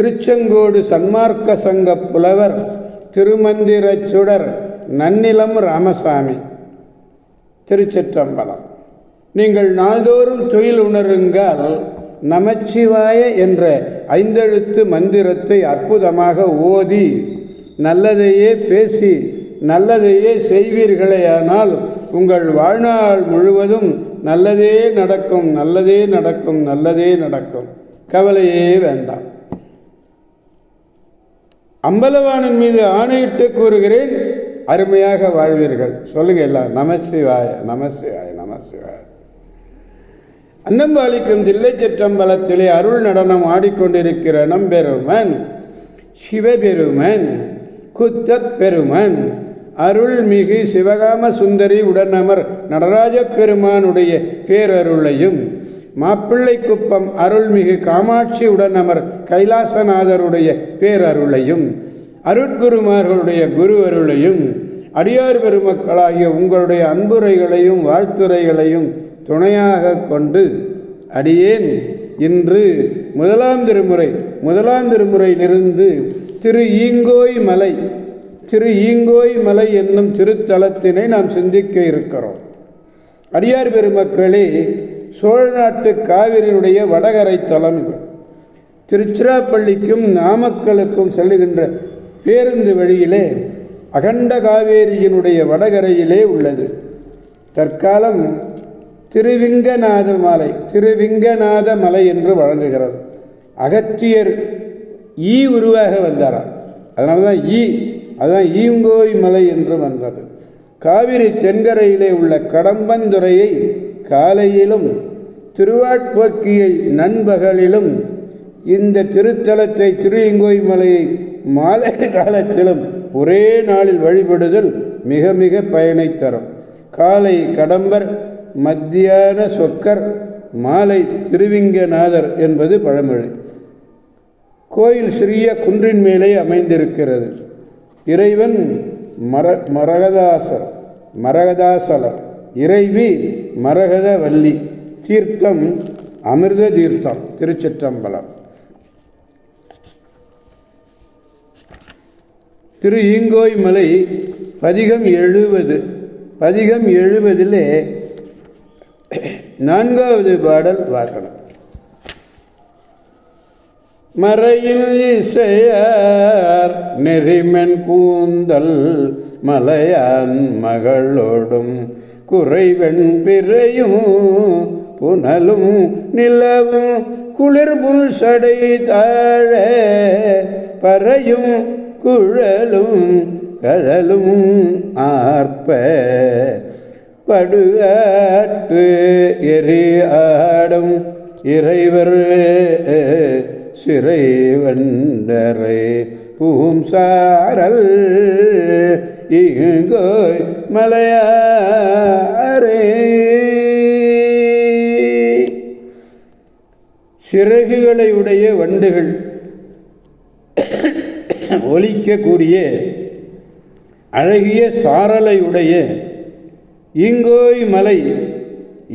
திருச்செங்கோடு சன்மார்க்க சங்க புலவர் திருமந்திரச் சுடர் நன்னிலம் ராமசாமி. திருச்சிற்றம்பலம். நீங்கள் நாள்தோறும் தொழில் உணருங்கள். நமச்சிவாய என்ற ஐந்தெழுத்து மந்திரத்தை அற்புதமாக ஓதி நல்லதையே பேசி நல்லதையே செய்வீர்களேயானால் உங்கள் வாழ்நாள் முழுவதும் நல்லதே நடக்கும் நல்லதே நடக்கும் நல்லதே நடக்கும். கவலையே வேண்டாம். அம்பலவாணன் மீது ஆணையிட்டு கூறுகிறேன் அருமையாக வாழ்வீர்கள். சொல்லுங்க எல்லாம். நமசிவாய நமசிவாய நமசிவாய. அன்னம்பாலிக்கும் தில்லை சிற்றம்பலத்திலே அருள் நடனம் ஆடிக்கொண்டிருக்கிற நம்பெருமன் சிவபெருமன் குத்தப் பெருமன் அருள்மிகு சிவகாம சுந்தரி உடனமர் நடராஜ பெருமானுடைய பேரருளையும் மாப்பிள்ளை குப்பம் அருள்மிகு காமாட்சி உடனமர் கைலாசநாதருடைய பேரருளையும் அருட்குருமார்களுடைய குரு அருளையும் அடியார் பெருமக்களாகிய உங்களுடைய அன்புரைகளையும் வாழ்த்துரைகளையும் துணையாக கொண்டு அடியேன். இன்று முதலாம் திருமுறை முதலாம் திருமுறையிலிருந்து திரு ஈங்கோய் மலை திரு ஈங்கோய் மலை என்னும் திருத்தலத்தினை நாம் சிந்திக்க இருக்கிறோம். அடியார் பெருமக்களே சோழ நாட்டு காவிரியினுடைய வடகரை தலம் இது. திருச்சிராப்பள்ளிக்கும் நாமக்கலுக்கும் செல்லுகின்ற பேருந்து வழியிலே அகண்ட காவேரியினுடைய வடகரையிலே உள்ளது. தற்காலம் திருவிங்கநாத மலை திருவிங்கநாத மலை என்று வழங்குகிறது. அகத்தியர் ஈ உருவாக வந்தாராம். அதனால தான் ஈ அதுதான் ஈங்கோய் மலை என்று வந்தது. காவிரி தென்கரையிலே உள்ள கடம்பந்துறையை காலையிலும் திருவாட்போக்கியை நண்பகலிலும் இந்த திருத்தலத்தை திருஇங்கோய் மலையை மாலை காலத்திலும் ஒரே நாளில் வழிபடுதல் மிக மிக பயனை தரும். காலை கடம்பர் மத்தியான சொக்கர் மாலை திருவிங்கநாதர் என்பது பழமொழி. கோயில் சிறிய குன்றின் மேலே அமைந்திருக்கிறது. இறைவன் மர மரகதாசர் மரகதாசலர் இறைவி மரகத வள்ளி தீர்த்தம் அமிர்த தீர்த்தம் திருச்சிற்றம்பலம். திரு ஈங்கோய் மலை பதிகம் எழுபது பதிகம் எழுபதிலே நான்காவது பாடல் வாசனம் மறையில் இசையார் நெறிமென் கூந்தல் மலையான் மகளோடும் குறைவெண் பிறையும் புனலும் நிலவும் குளிர்புல் சடை தாழ பறையும் குழலும் கழலும் ஆர்ப்ப படுகாட்டு எரி ஆடும் இறைவர் சிறை வண்டரை பூம் சாரல் இங்கோய் மலையாரே. சிறகுகளை உடைய வண்டுகள் ஒலிக்கக்கூடிய அழகிய சாரலை உடைய இங்கோய் மலை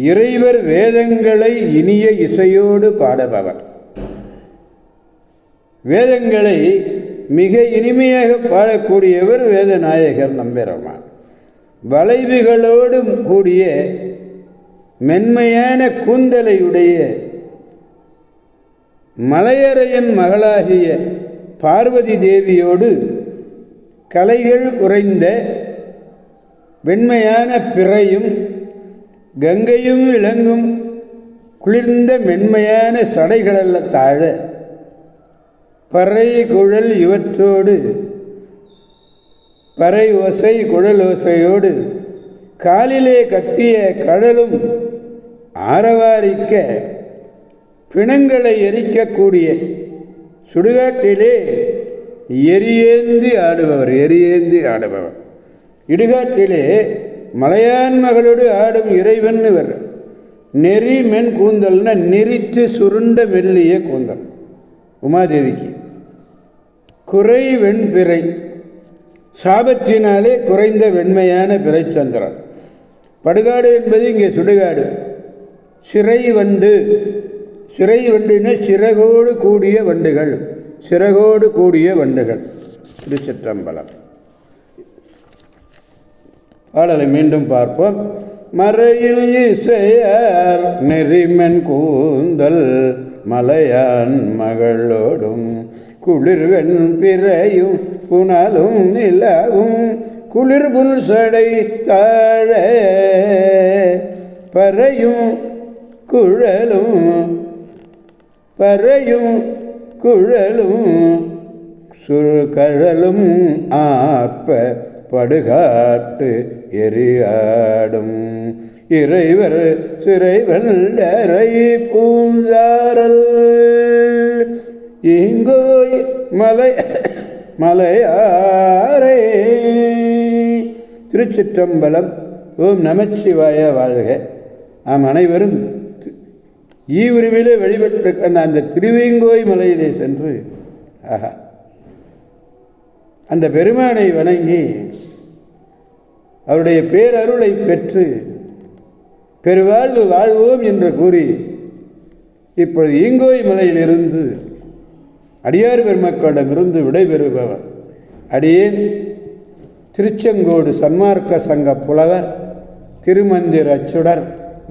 இறைவர் வேதங்களை இனிய இசையோடு பாடுபவர். வேதங்களை மிக இனிமையாக பாடக்கூடியவர் வேதநாயகர் நம்பிரமான். வளைவுகளோடு கூடிய மென்மையான கூந்தலையுடைய மலையறையன் மகளாகிய பார்வதி தேவியோடு கலைகள் குறைந்த வெண்மையான பிறையும் கங்கையும் இளங்கும் குளிர்ந்த மென்மையான சடைகளல்ல தாழ பறை குழல் இவற்றோடு பறை ஓசை குழல் ஓசையோடு காலிலே கட்டிய கடலும் ஆரவாரிக்க பிணங்களை எரிக்கக்கூடிய சுடுகாட்டிலே எரியேந்தி ஆடுபவர் எரியேந்தி ஆடுபவர். இடுகாட்டிலே மலையான் மகளோடு ஆடும் இறைவன் இவர். நெறி மென் கூந்தல்னா நெறித்து சுருண்ட மெல்லிய கூந்தல். உமாதேவிக்கு. குறை வெண்பிறை சாபத்தினாலே குறைந்த வெண்மையான பிறைச்சந்திரன். படுகாடு என்பது இங்கே சுடுகாடு. சிறை வண்டு. சிறை வண்டுனா சிறகோடு கூடிய வண்டுகள். சிறகோடு கூடிய வண்டுகள். திருச்சிற்றம்பலம். பாடலை மீண்டும் பார்ப்போம். மறையில் இசையார் நெறிமென் கூந்தல் மலையான் மகளோடும் குளிர்வெண் பிறையும் புனலும் நிலவும் குளிர்புல் சடை தாழ பறையும் குழலும் பறையும் குழலும் சுழலும் ஆர்ப்ப படுகாட்டு எரியாடும் இறைவர் சிறைவல்லரை பூந்தாரல் இங்கோய் மலை மலையாரே திருச்சிற்றம்பலம் ஓம் நமச்சிவாய வாழ்க. நாம் அனைவரும் தி- ஈவுருவிலே வழிபட்டு அந்த அந்த திருவேங்கோய் மலையிலே சென்று ஆஹா. அந்த பெருமானை வணங்கி அவருடைய பேரருளை பெற்று பெருவாழ்வு வாழ்வோம் என்று கூறி இப்பொழுது ஈங்கோய் மலையிலிருந்து அடியார் பெருமக்களிடமிருந்து விடைபெறுபவர். அடியேன் திருச்செங்கோடு சன்மார்க்க சங்க புலவர் திருமந்திர அச்சுடர்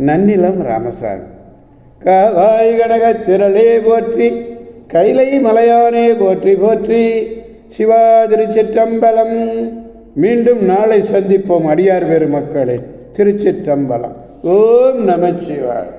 நன்னிலம் ராமசாமி. காவாய் கனகத் திரளே போற்றி கைலை மலையானே போற்றி போற்றி சிவா திருச்சிற்றம்பலம். மீண்டும் நாளை சந்திப்போம் அடியார் பெருமக்களே திருச்சிற்றம்பலம். ஓம் நமச்சிவாய்